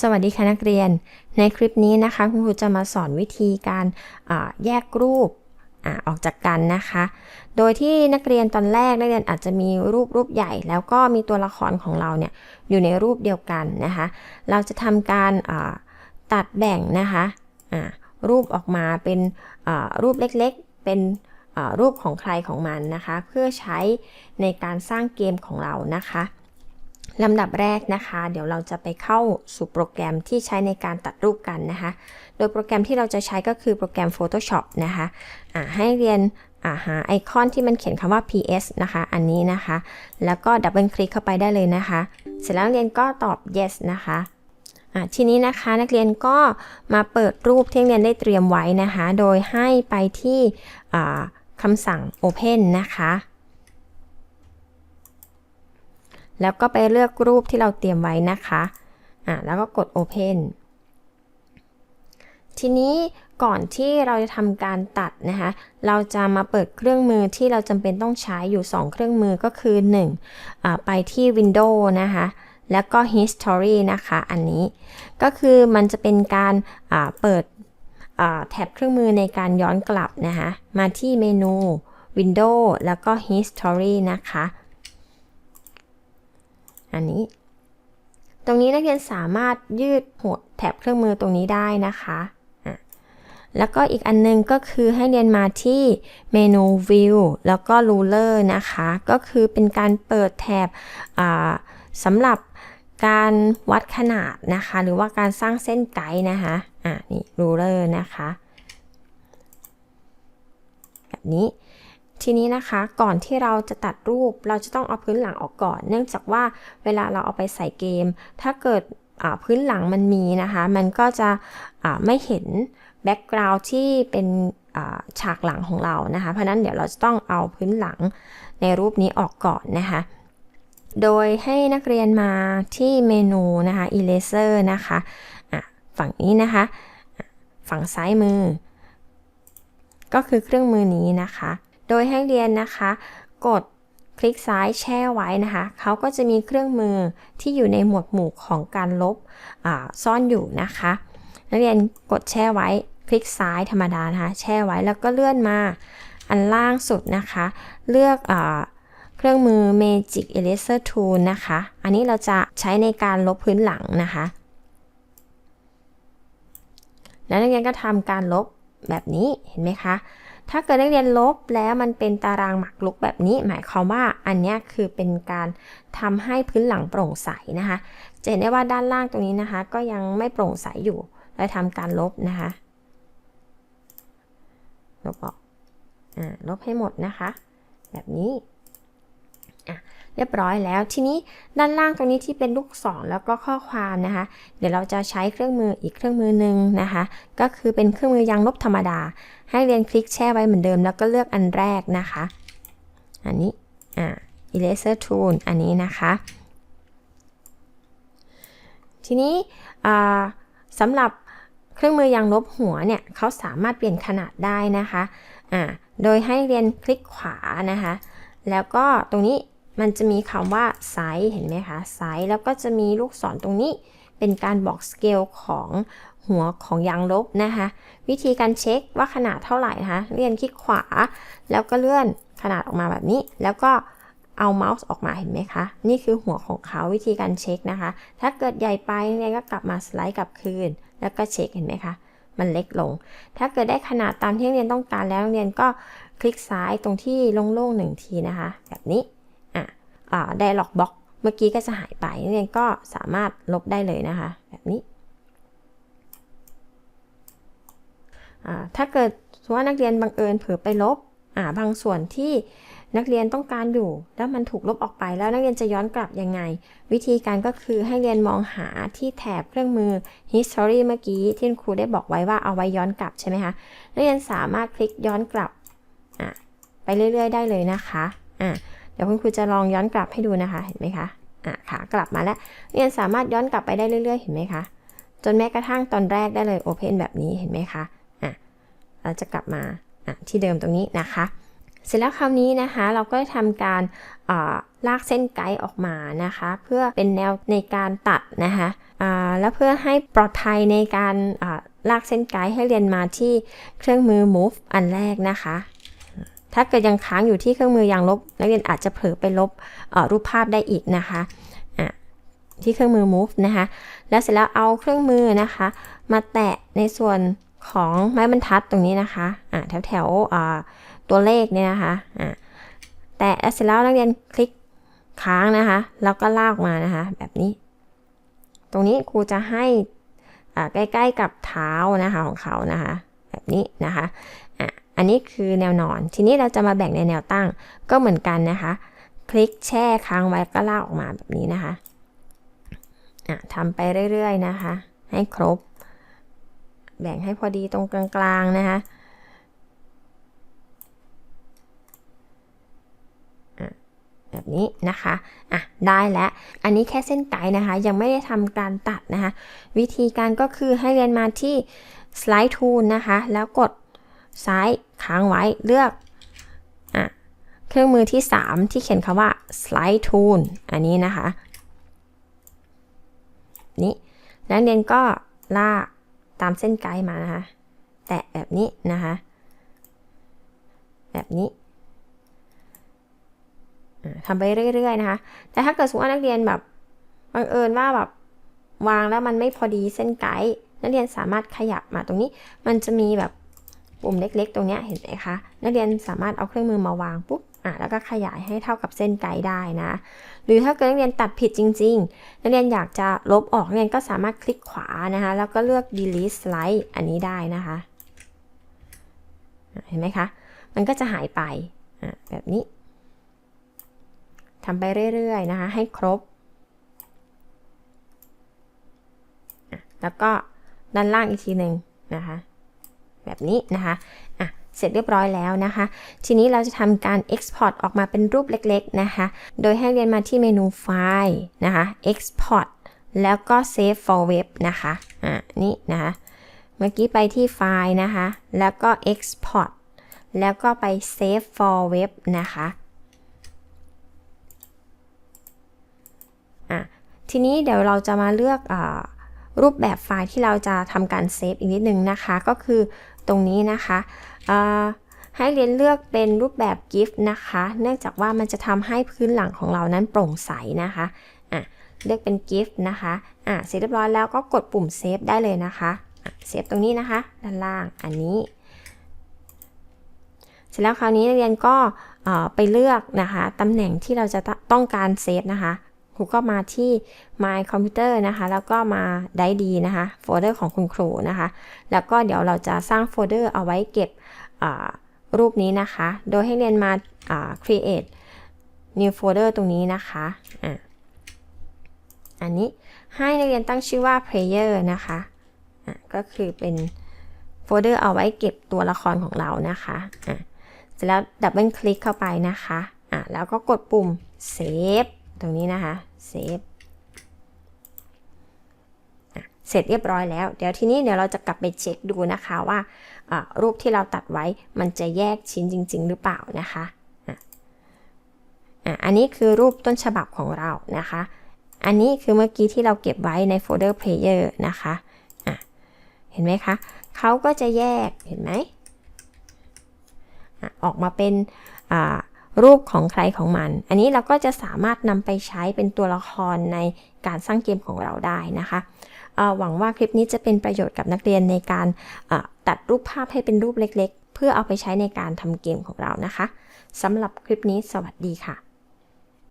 สวัสดีค่ะนักเรียน ในคลิปนี้นะคะคุณครูจะมาสอนวิธีการแยกรูปอออกจากกันนะคะ โดยที่นักเรียนตอนแรกนักเรียนอาจจะมีรูปรูปใหญ่ แล้วก็มีตัวละครของเราเนี่ยอยู่ในรูปเดียวกันนะคะ เราจะทำการตัดแบ่งนะคะรูปออกมาเป็นรูปเล็กๆ เป็นรูปของใครของมันนะคะ เพื่อใช้ในการสร้างเกมของเรานะคะ ลำดับแรกนะคะ เดี๋ยวเราจะไปเข้าสู่โปรแกรมที่ใช้ในการตัดรูปกันนะคะ โดยโปรแกรมที่เราจะใช้ก็คือโปรแกรม Photoshop นะคะะให้เรียนาหาไอคอนที่มันเขียนคำว่า PS นะคะ อันนี้นะคะ แล้วก็ดับเบิลคลิกเข้าไปได้เลยนะคะ เสร็จแล้วนักเรียนก็ตอบ yes นะคะะทีนี้นะคะนักเรียนก็มาเปิดรูปที่นักเรียนได้เตรียมไว้นะคะ โดยให้ไปที่คำสั่ง Open นะคะ แล้วก็ไปเลือกรูปที่เราเตรียมไว้นะคะอะแล้วก็กด Open ทีนี้ก่อนที่เราจะทำการตัดนะคะ เราจะมาเปิดเครื่องมือที่เราจำเป็นต้องใช้อยู่ 2 เครื่องมือก็คือ1อ่าไปที่ Windows นะคะแล้วก็ History นะคะ อันนี้ก็คือมันจะเป็นการอ่าเปิดแท็บเครื่องมือในการย้อนกลับนะคะ มาที่เมนู Windows แล้วก็ History นะคะ อันนี้ ตรงนี้นักเรียนสามารถยืดหัวแถบเครื่องมือตรงนี้ได้นะคะะแล้วก็อีกอันนึงก็คือให้เรียนมาที่เมนู View แล้วก็ Ruler นะคะ ก็คือเป็นการเปิดแถบสำหรับการวัดขนาดนะคะ หรือว่าการสร้างเส้นไกด์นะคะ อะนี่ Ruler นะคะ แบบนี้ ทีนี้นะคะก่อนที่เราจะตัดรูปเราจะต้องเอาพื้นหลังออกก่อน เนื่องจากว่าเวลาเราเอาไปใส่เกม ถ้าเกิดพื้นหลังมันมีนะคะ มันก็จะไม่เห็นแบ็กกราวด์ที่เป็นฉากหลังของเรานะคะ เพราะนั้นเดี๋ยวเราจะต้องเอาพื้นหลังในรูปนี้ออกก่อนนะคะ โดยให้นักเรียนมาที่เมนูนะคะ eraser นะคะะฝั่งนี้นะคะ ฝั่งซ้ายมือ ก็คือเครื่องมือนี้นะคะ โดยให้เรียนนะคะ กดคลิกซ้ายแช่ไว้นะคะ เขาก็จะมีเครื่องมือที่อยู่ในหมวดหมู่ของการลบซ่อนอยู่นะคะ นักเรียนกดแช่ไว้ คลิกซ้ายธรรมดานะคะ แช่ไว้แล้วก็เลื่อนมาอันล่างสุดนะคะ เลือกอเครื่องมือ Magic Eraser Tool นะคะ อันนี้เราจะใช้ในการลบพื้นหลังนะคะ แล้วนักเรียนก็ทำการลบแบบนี้เห็นไหมคะ ถ้าเกิดนักเรียนลบแล้วมันเป็นตารางหมากลุกแบบนี้ หมายความว่าอันนี้คือเป็นการทำให้พื้นหลังโปร่งใสนะคะจะเห็นได้ว่าด้านล่างตรงนี้นะคะ ก็ยังไม่โปร่งใสอยู่เราทำการลบนะคะลบออกอ่าลบให้หมดนะคะ แบบนี้ เรียบร้อยแล้ว ทีนี้ด้านล่างตรงนี้ที่เป็นลูกศรแล้วก็ข้อความนะคะ เดี๋ยวเราจะใช้เครื่องมืออีกเครื่องมือหนึ่งนะคะ ก็คือเป็นเครื่องมือยางลบธรรมดา ให้เรียนคลิกแช่ไว้เหมือนเดิม แล้วก็เลือกอันแรกนะคะ อันนี้อ่า eraser tool อันนี้นะคะ ทีนี้สำหรับเครื่องมือยางลบหัวเนี่ยเขาสามารถเปลี่ยนขนาดได้นะคะ อ่า โดยให้เรียนคลิกขวานะคะ แล้วก็ตรงนี้ มันจะมีคำว่าไซส์เห็นไหมคะไซส์แล้วก็จะมีลูกศรตรงนี้ เป็นการบอกสเกลของหัวของยางลบนะคะ วิธีการเช็คว่าขนาดเท่าไหร่นะคะเลื่อนคลิกขวา แล้วก็เลื่อนขนาดออกมาแบบนี้ แล้วก็เอาเมาส์ออกมาเห็นไหมคะ นี่คือหัวของเขาวิธีการเช็คนะคะ ถ้าเกิดใหญ่ไปเนี่ยก็กลับมาสไลด์กลับคืน แล้วก็เช็คเห็นไหมคะ มันเล็กลง ถ้าเกิดได้ขนาดตามที่เรียนต้องการแล้วเรียนก็คลิกซ้ายตรงที่โล่งๆหนึ่งทีนะคะ แบบนี้ ได้ล็อกบล็อกเมื่อกี้ก็จะหายไปนักเรียนก็สามารถลบได้เลยนะคะ แบบนี้ ถ้าเกิดว่านักเรียนบังเอิญเผลอไปลบบางส่วนที่นักเรียนต้องการอยู่แล้วมันถูกลบออกไปแล้วนักเรียนจะย้อนกลับยังไง วิธีการก็คือให้เรียนมองหาที่แถบเครื่องมือ history เมื่อกี้ที่ครูได้บอกไว้ว่าเอาไว้ย้อนกลับใช่ไหมคะนักเรียนสามารถคลิกย้อนกลับไปเรื่อย ๆ ได้เลยนะคะะ ดี๋ยวคุณครูจะลองย้อนกลับให้ดูนะคะ เห็นไหมคะอะขากลับมาแล้วเรียนสามารถย้อนกลับไปได้เรื่อยๆ เห็นไหมคะ จนแม้กระทั่งตอนแรกได้เลย Open แบบนี้เห็นไหมคะอะเราจะกลับมาอะที่เดิมตรงนี้นะคะ เสร็จแล้วคราวนี้นะคะ เราก็ทำการลากเส้นไกด์ออกมานะคะ เพื่อเป็นแนวในการตัดนะคะอ่าแล้วเพื่อให้ปลอดภัยในการอ่าลากเส้นไกด์ให้เรียนมาที่เครื่องมือ move อันแรกนะคะ ถ้าเกิดยังค้างอยู่ที่เครื่องมืออยังลบ นักเรียนอาจจะเผลอไปลบรูปภาพได้อีกนะคะะที่เครื่องมือ move นะคะ แล้วเสร็จแล้วเอาเครื่องมือนะคะ มาแตะในส่วนของไม้บรรทัดตรงนี้นะคะะแถวแถวตัวเลขเนี่ยนะคะะแตะแล้วเสร็จแล้วนักเรียนคลิกค้างนะคะ แล้วก็ลากมานะคะ แบบนี้ ตรงนี้ครูจะให้ใกล้ๆกับเท้านะคะของเขานะคะ แบบนี้นะคะ อันนี้คือแนวนอน ทีนี้เราจะมาแบ่งในแนวตั้งก็เหมือนกันนะคะ คลิกแช่ค้างไว้ก็ลากออกมาแบบนี้นะคะอะทำไปเรื่อยๆนะคะ ให้ครบ แบ่งให้พอดีตรงกลางๆนะคะอะแบบนี้นะคะ อะ ได้แล้ว อันนี้แค่เส้นไกด์นะคะ ยังไม่ได้ทำการตัดนะคะ วิธีการก็คือให้เรียนมาที่ slide tool นะคะ แล้วกด ซ้ายค้างไว้เลือกอะเครื่องมือที่ 3 ที่เขียนคำว่า slide tool อันนี้นะคะ นี่แล้วเรียนก็ลากตามเส้นไกด์มานะคะ แตะแบบนี้นะคะ แบบนี้ทำไปเรื่อยๆนะคะ แต่ถ้าเกิดสมมติว่านักเรียนแบบบังเอิญว่าแบบวางแล้วมันไม่พอดีเส้นไกด์นักเรียนสามารถขยับมาตรงนี้ มันจะมีแบบ ปุ่มเล็กๆ ตรงนี้เห็นไหมคะ นักเรียนสามารถเอาเครื่องมือมาวางปุ๊บอะแล้วก็ขยายให้เท่ากับเส้นไกด์ได้นะ หรือถ้าเกิดนักเรียนตัดผิดจริง ๆ นักเรียนอยากจะลบออกนักเรียนก็สามารถคลิกขวานะคะ แล้วก็เลือก delete slide อันนี้ได้นะคะ เห็นไหมคะ มันก็จะหายไปอะแบบนี้ทำไปเรื่อยๆนะคะ ให้ครบ แล้วก็ด้านล่างอีกทีหนึ่งนะคะ แบบนี้นะคะอะเสร็จเรียบร้อยแล้วนะคะ ทีนี้เราจะทำการ export ออกมาเป็นรูปเล็กๆนะคะ โดยให้เรียนมาที่เมนูไฟล์นะคะ export แล้วก็ save for web นะคะอะนี่นะคะเมื่อกี้ไปที่ไฟล์นะคะ แล้วก็ export แล้วก็ไป save for web นะคะอะทีนี้เดี๋ยวเราจะมาเลือกอรูปแบบไฟล์ที่เราจะทำการเซฟอีกนิดนึงนะคะ ก็คือ ตรงนี้นะคะให้เรียนเลือกเป็นรูปแบบ GIF นะคะ เนื่องจากว่ามันจะทำให้พื้นหลังของเรานั้นโปร่งใสนะคะอะเลือกเป็น GIF นะคะอะเสร็จเรียบร้อยแล้วก็กดปุ่มเซฟได้เลยนะคะเซฟตรงนี้นะคะ ด้านล่างอันนี้ เสร็จแล้วคราวนี้นักเรียนก็ไปเลือกนะคะตำแหน่งที่เราจะต้องการเซฟนะคะ ครูก็มาที่ My Computer นะคะ แล้วก็มาได้ดีนะคะ โฟลเดอร์ของคุณครูนะคะ แล้วก็เดี๋ยวเราจะสร้างโฟลเดอร์เอาไว้เก็บรูปนี้นะคะ โดยให้เรียนมาา create new folder ตรงนี้นะคะอะอันนี้ให้นักเรียนตั้งชื่อว่า player นะคะอะก็คือเป็นโฟลเดอร์เอาไว้เก็บตัวละครของเรานะคะอะเสร็จแล้วดับเบิลคลิกเข้าไปนะคะอะแล้วก็กดปุ่ม save ตรงนี้นะคะเซฟเสร็จเรียบร้อยแล้ว เดี๋ยวทีนี้เดี๋ยวเราจะกลับไปเช็คดูนะคะว่ารูปที่เราตัดไว้มันจะแยกชิ้นจริง ๆ หรือเปล่านะคะอันนี้คือรูปต้นฉบับของเรานะคะ อันนี้คือเมื่อกี้ที่เราเก็บไว้ในโฟลเดอร์ player นะคะเห็นไหมคะเขาก็จะแยกเห็นไหมออกมาเป็น รูปของใครของมัน อันนี้เราก็จะสามารถนำไปใช้เป็นตัวละครในการสร้างเกมของเราได้นะคะหวังว่าคลิปนี้จะเป็นประโยชน์กับนักเรียนในการตัดรูปภาพให้เป็นรูปเล็ก ๆ เพื่อเอาไปใช้ในการทำเกมของเรานะคะสำหรับคลิปนี้สวัสดีค่ะ